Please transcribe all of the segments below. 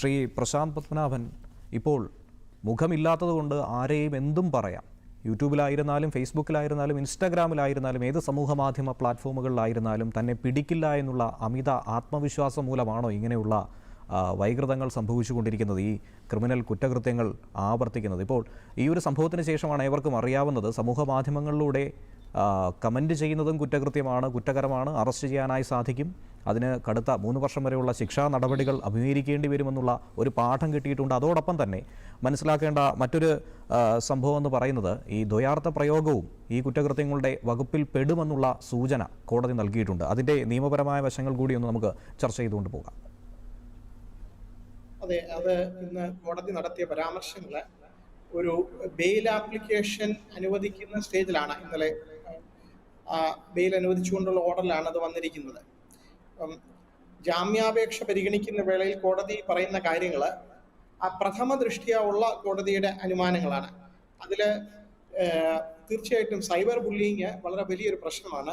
ശ്രീ പ്രശാന്ത് പത്മനാഭൻ ഇപ്പോൾ മുഖമില്ലാത്തതുകൊണ്ട് ആരെയും എന്തും പറയാം. യൂട്യൂബിലായിരുന്നാലും ഫേസ്ബുക്കിലായിരുന്നാലും ഇൻസ്റ്റാഗ്രാമിലായിരുന്നാലും ഏത് സമൂഹ മാധ്യമ പ്ലാറ്റ്ഫോമുകളിലായിരുന്നാലും തന്നെ പിടിക്കില്ല എന്നുള്ള അമിത ആത്മവിശ്വാസം മൂലമാണോ ഇങ്ങനെയുള്ള വൈകൃതങ്ങൾ സംഭവിച്ചുകൊണ്ടിരിക്കുന്നത് ഈ ക്രിമിനൽ കുറ്റകൃത്യങ്ങൾ ആവർത്തിക്കുന്നത്? ഇപ്പോൾ ഈ ഒരു സംഭവത്തിന് ശേഷമാണ് ഏവർക്കും അറിയാവുന്നത്. സമൂഹ മാധ്യമങ്ങളിലൂടെ കമന്റ് ചെയ്യുന്നതും കുറ്റകൃത്യമാണ് കുറ്റകരമാണ് അറസ്റ്റ് ചെയ്യാനായി സാധിക്കും. അതിന് കടുത്ത മൂന്ന് വർഷം വരെയുള്ള ശിക്ഷാ നടപടികൾ അഭിമുഖീകരിക്കേണ്ടി വരുമെന്നുള്ള ഒരു പാഠം കിട്ടിയിട്ടുണ്ട്. അതോടൊപ്പം തന്നെ മനസ്സിലാക്കേണ്ട മറ്റൊരു സംഭവം എന്ന് പറയുന്നത് ഈ ദ്വയാർത്ഥ പ്രയോഗവും ഈ കുറ്റകൃത്യങ്ങളുടെ വകുപ്പിൽ പെടുമെന്നുള്ള സൂചന കോടതി നൽകിയിട്ടുണ്ട്. അതിന്റെ നിയമപരമായ വശങ്ങൾ കൂടി ഒന്ന് നമുക്ക് ചർച്ച ചെയ്തുകൊണ്ട് പോകാം. അതെ അത് ഇന്ന് കോടതി നടത്തിയ പരാമർശങ്ങൾ ഒരു ബെയിൽ ആപ്ലിക്കേഷൻ അനുവദിക്കുന്ന സ്റ്റേജിലാണ് ഇന്നലെ ബെയിൽ അനുവദിച്ചുകൊണ്ടുള്ള ഓർഡറിലാണ് അത് വന്നിരിക്കുന്നത്. അപ്പം ജാമ്യാപേക്ഷ പരിഗണിക്കുന്ന വേളയിൽ കോടതി പറയുന്ന കാര്യങ്ങൾ ആ പ്രഥമ ദൃഷ്ടിയ ഉള്ള കോടതിയുടെ അനുമാനങ്ങളാണ്. അതിൽ തീർച്ചയായിട്ടും സൈബർ ബുള്ളിങ് വളരെ വലിയൊരു പ്രശ്നമാണ്.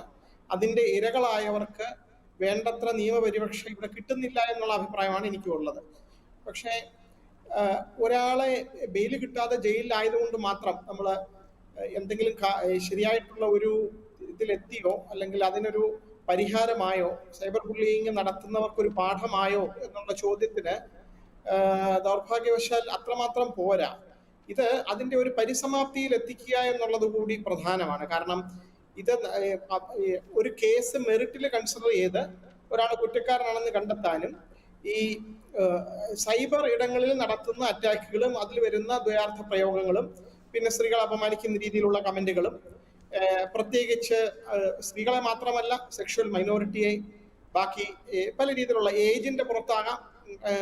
അതിന്റെ ഇരകളായവർക്ക് വേണ്ടത്ര നിയമപരിപക്ഷ ഇവിടെ കിട്ടുന്നില്ല എന്നുള്ള അഭിപ്രായമാണ് എനിക്കുള്ളത്. പക്ഷേ ഒരാളെ ബെയിൽ കിട്ടാതെ ജയിലിലായതുകൊണ്ട് മാത്രം നമ്മൾ എന്തെങ്കിലും ശരിയായിട്ടുള്ള ഒരു ഇതിലെത്തിയോ അല്ലെങ്കിൽ അതിനൊരു പരിഹാരമായോ സൈബർ ബുള്ളിയിങ് നടത്തുന്നവർക്കൊരു പാഠമായോ എന്നുള്ള ചോദ്യത്തിന് ദൗർഭാഗ്യവശാൽ അത്രമാത്രം പോരാ. ഇത് അതിന്റെ ഒരു പരിസമാപ്തിയിൽ എത്തിക്കുക എന്നുള്ളത് കൂടി പ്രധാനമാണ്. കാരണം ഇത് ഒരു കേസ് മെറിറ്റിൽ കൺസിഡർ ചെയ്ത് ഒരാൾ കുറ്റക്കാരനാണെന്ന് കണ്ടെത്താനും ഈ സൈബർ ഇടങ്ങളിൽ നടത്തുന്ന അറ്റാക്കുകളും അതിൽ വരുന്ന ദ്വയാർത്ഥ പ്രയോഗങ്ങളും പിന്നെ സ്ത്രീകളെ അപമാനിക്കുന്ന രീതിയിലുള്ള കമന്റുകളും പ്രത്യേകിച്ച് സ്ത്രീകളെ മാത്രമല്ല സെക്ഷൽ മൈനോറിറ്റിയെ ബാക്കി പല രീതിയിലുള്ള ഏജിന്റെ പുറത്താകാം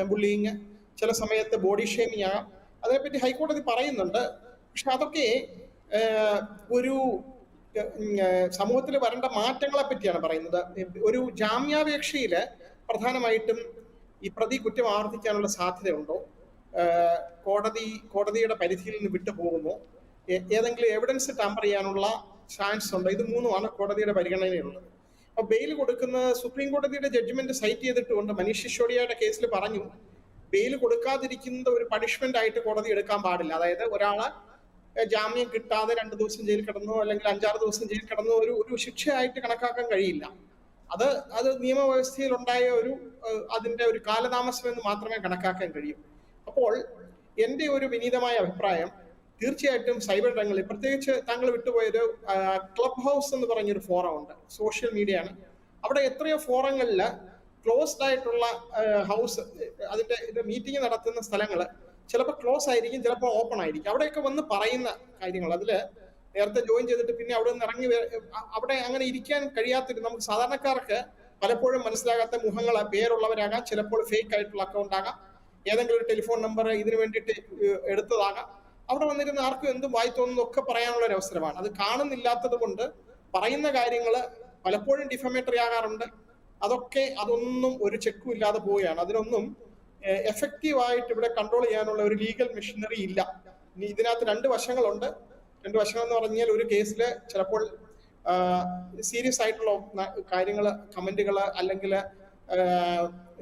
ബുള്ളിങ് ചില സമയത്ത് ബോഡി ഷേമിങ് ആകാം. അതിനെപ്പറ്റി ഹൈക്കോടതി പറയുന്നുണ്ട്. പക്ഷെ അതൊക്കെ ഒരു സമൂഹത്തിൽ വരേണ്ട മാറ്റങ്ങളെ പറ്റിയാണ് പറയുന്നത്. ഒരു ജാമ്യാപേക്ഷയിൽ പ്രധാനമായിട്ടും ഈ പ്രതി കുറ്റം ആവർത്തിക്കാനുള്ള സാധ്യതയുണ്ടോ? കോടതി കോടതിയുടെ പരിധിയിൽ നിന്ന് വിട്ടുപോകുമോ? ഏതെങ്കിലും എവിഡൻസ് ടാമ്പർ ചെയ്യാനുള്ള ചാൻസ് ഉണ്ട്. ഇത് മൂന്നുമാണ് കോടതിയുടെ പരിഗണനയിലുള്ളത്. അപ്പൊ ബെയിൽ കൊടുക്കുന്ന സുപ്രീം കോടതിയുടെ ജഡ്ജ്മെന്റ് സൈറ്റ് ചെയ്തിട്ടുകൊണ്ട് മനീഷ് സിസോഡിയയുടെ കേസിൽ പറഞ്ഞു ബെയിൽ കൊടുക്കാതിരിക്കുന്നത് ഒരു പണിഷ്മെന്റ് ആയിട്ട് കോടതി എടുക്കാൻ പാടില്ല. അതായത് ഒരാളെ ജാമ്യം കിട്ടാതെ രണ്ട് ദിവസം ജയിലിൽ കിടന്നോ അല്ലെങ്കിൽ അഞ്ചാറ് ദിവസം ജയിലിൽ കിടന്നോ ഒരു ഒരു ശിക്ഷയായിട്ട് കണക്കാക്കാൻ കഴിയില്ല. അത് അത് നിയമവ്യവസ്ഥയിൽ ഉണ്ടായ ഒരു അതിന്റെ ഒരു കാലതാമസം എന്ന് മാത്രമേ കണക്കാക്കാൻ കഴിയൂ. അപ്പോൾ എന്റെ ഒരു വിനീതമായ അഭിപ്രായം തീർച്ചയായിട്ടും സൈബർ രംഗങ്ങളിൽ പ്രത്യേകിച്ച് താങ്കൾ വിട്ടുപോയത് ക്ലബ് ഹൗസ് എന്ന് പറഞ്ഞൊരു ഫോറം ഉണ്ട് സോഷ്യൽ മീഡിയ ആണ്. അവിടെ എത്രയോ ഫോറങ്ങളിൽ ക്ലോസ്ഡ് ആയിട്ടുള്ള ഹൗസ് അതിന്റെ ഇത് മീറ്റിംഗ് നടത്തുന്ന സ്ഥലങ്ങൾ ചിലപ്പോൾ ക്ലോസ് ആയിരിക്കും ചിലപ്പോൾ ഓപ്പൺ ആയിരിക്കും. അവിടെയൊക്കെ വന്ന് പറയുന്ന കാര്യങ്ങൾ അതിൽ നേരത്തെ ജോയിൻ ചെയ്തിട്ട് പിന്നെ അവിടെ നിന്ന് ഇറങ്ങി അവിടെ അങ്ങനെ ഇരിക്കാൻ കഴിയാത്തൊരു നമുക്ക് സാധാരണക്കാർക്ക് പലപ്പോഴും മനസ്സിലാകാത്ത മുഖങ്ങൾ പേരുള്ളവരാകാം ചിലപ്പോൾ ഫേക്ക് ആയിട്ടുള്ള അക്കൗണ്ട് ആകാം. ഏതെങ്കിലും ഒരു ടെലിഫോൺ നമ്പർ ഇതിനു വേണ്ടിയിട്ട് എടുത്തതാകാം. അവിടെ വന്നിരുന്ന ആർക്കും എന്തും വായി തോന്നുന്നതൊക്കെ പറയാനുള്ള ഒരു അവസരമാണ് അത് കാണുന്നില്ലാത്തത് കൊണ്ട് പറയുന്ന കാര്യങ്ങൾ പലപ്പോഴും ഡിഫമേറ്ററി ആകാറുണ്ട്. അതൊക്കെ അതൊന്നും ഒരു ചെക്കും ഇല്ലാതെ പോവുകയാണ്. അതിനൊന്നും എഫക്റ്റീവ് ആയിട്ട് ഇവിടെ കൺട്രോൾ ചെയ്യാനുള്ള ഒരു ലീഗൽ മെഷീനറി ഇല്ല. ഇനി ഇതിനകത്ത് രണ്ട് വശങ്ങളുണ്ട്. രണ്ട് വശങ്ങൾ എന്ന് പറഞ്ഞാൽ ഒരു കേസിൽ ചിലപ്പോൾ സീരിയസ് ആയിട്ടുള്ള കാര്യങ്ങൾ കമന്റുകൾ അല്ലെങ്കിൽ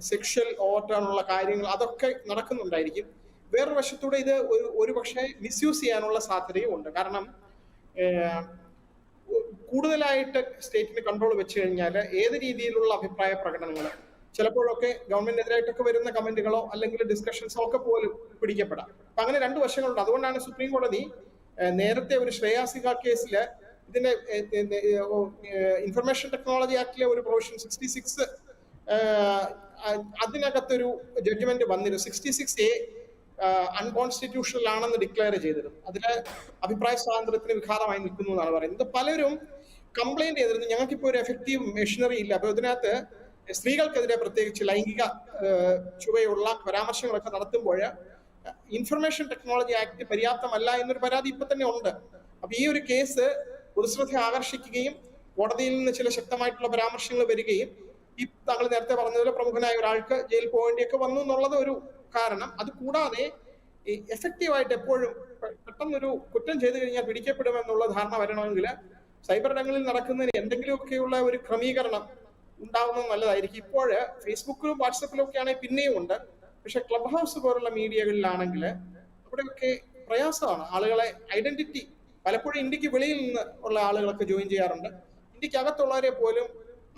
സെക്ഷൽ ഓവർട്ടാണുള്ള കാര്യങ്ങൾ അതൊക്കെ നടക്കുന്നുണ്ടായിരിക്കും. വേറൊരു വശത്തൂടെ ഇത് ഒരു ഒരു പക്ഷേ മിസ്യൂസ് ചെയ്യാനുള്ള സാധ്യതയും ഉണ്ട്. കാരണം കൂടുതലായിട്ട് സ്റ്റേറ്റിന് കൺട്രോൾ വെച്ച് കഴിഞ്ഞാൽ ഏത് രീതിയിലുള്ള അഭിപ്രായ പ്രകടനങ്ങൾ ചിലപ്പോഴൊക്കെ ഗവൺമെന്റിനെതിരായിട്ടൊക്കെ വരുന്ന കമന്റുകളോ അല്ലെങ്കിൽ ഡിസ്കഷൻസോ ഒക്കെ പോലും പിടിക്കപ്പെടാം. അപ്പൊ അങ്ങനെ രണ്ട് വശങ്ങളുണ്ട്. അതുകൊണ്ടാണ് സുപ്രീം കോടതി നേരത്തെ ഒരു ശ്രേയാസിക കേസിൽ ഇതിന്റെ ഇൻഫർമേഷൻ ടെക്നോളജി ആക്ടിലെ ഒരു പ്രൊവിഷൻ സിക്സ്റ്റി സിക്സ് അതിനകത്തൊരു ജഡ്ജ്മെന്റ് വന്നിരുന്നു. സിക്സ്റ്റി സിക്സ് എ അൺകോൺസ്റ്റിറ്റ്യൂഷണൽ ആണെന്ന് ഡിക്ലെയർ ചെയ്തിരുന്നു. അതിൽ അഭിപ്രായ സ്വാതന്ത്ര്യത്തിന് വിഘാതമായി നിൽക്കുന്നു എന്നാണ് പറയുന്നത്. പലരും കംപ്ലൈന്റ് ചെയ്തിരുന്നു. ഞങ്ങൾക്ക് ഞങ്ങൾക്കിപ്പോൾ ഒരു എഫക്റ്റീവ് മെഷീനറി ഇല്ല. അപ്പൊ ഇതിനകത്ത് സ്ത്രീകൾക്കെതിരെ പ്രത്യേകിച്ച് ലൈംഗിക ചുവയുള്ള പരാമർശങ്ങളൊക്കെ നടത്തുമ്പോൾ ഇൻഫർമേഷൻ ടെക്നോളജി ആക്ട് പര്യാപ്തമല്ല എന്നൊരു പരാതി ഇപ്പൊ തന്നെ ഉണ്ട്. അപ്പൊ ഈ ഒരു കേസ് പൊതുശ്രദ്ധ ആകർഷിക്കുകയും കോടതിയിൽ നിന്ന് ചില ശക്തമായിട്ടുള്ള പരാമർശങ്ങൾ വരികയും ഈ താങ്കൾ നേരത്തെ പറഞ്ഞതുപോലെ പ്രമുഖനായ ഒരാൾക്ക് ജയിൽ പോകേണ്ടിയൊക്കെ വന്നു എന്നുള്ളത് ഒരു കാരണം. അത് കൂടാതെ ഈ എഫക്റ്റീവായിട്ട് എപ്പോഴും പെട്ടെന്നൊരു കുറ്റം ചെയ്തു കഴിഞ്ഞാൽ പിടിക്കപ്പെടുമെന്നുള്ള ധാരണ വരണമെങ്കിൽ സൈബർ ഇടങ്ങളിൽ നടക്കുന്നതിന് എന്തെങ്കിലുമൊക്കെയുള്ള ഒരു ക്രമീകരണം ഉണ്ടാവുന്നത് നല്ലതായിരിക്കും. ഇപ്പോൾ ഫേസ്ബുക്കിലും വാട്സപ്പിലും ഒക്കെ ആണെങ്കിൽ പിന്നെയും ഉണ്ട്. പക്ഷെ ക്ലബ് ഹൗസ് പോലുള്ള മീഡിയകളിലാണെങ്കിൽ അവിടെയൊക്കെ പ്രയാസമാണ്. ആളുകളെ ഐഡന്റിറ്റി പലപ്പോഴും ഇന്ത്യയ്ക്ക് വെളിയിൽ നിന്ന് ഉള്ള ആളുകളൊക്കെ ജോയിൻ ചെയ്യാറുണ്ട്. ഇന്ത്യയ്ക്ക് അകത്തുള്ളവരെ പോലും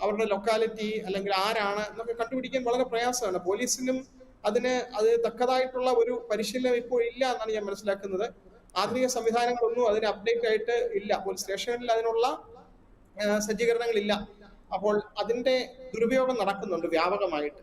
അവരുടെ ലൊക്കാലിറ്റി അല്ലെങ്കിൽ ആരാണ് എന്നൊക്കെ കണ്ടുപിടിക്കാൻ വളരെ പ്രയാസമാണ്. പോലീസിനും അതിന് അത് തക്കതായിട്ടുള്ള ഒരു പരിശീലനം ഇപ്പോൾ ഇല്ല എന്നാണ് ഞാൻ മനസ്സിലാക്കുന്നത്. ആധുനിക സംവിധാനങ്ങളൊന്നും അതിന് അപ്ഡേറ്റ് ആയിട്ട് ഇല്ല. പോലീസ് സ്റ്റേഷനിൽ അതിനുള്ള സജ്ജീകരണങ്ങളില്ല അപ്പോൾ അതിന്റെ ദുരുപയോഗം നടക്കുന്നുണ്ട് വ്യാപകമായിട്ട്.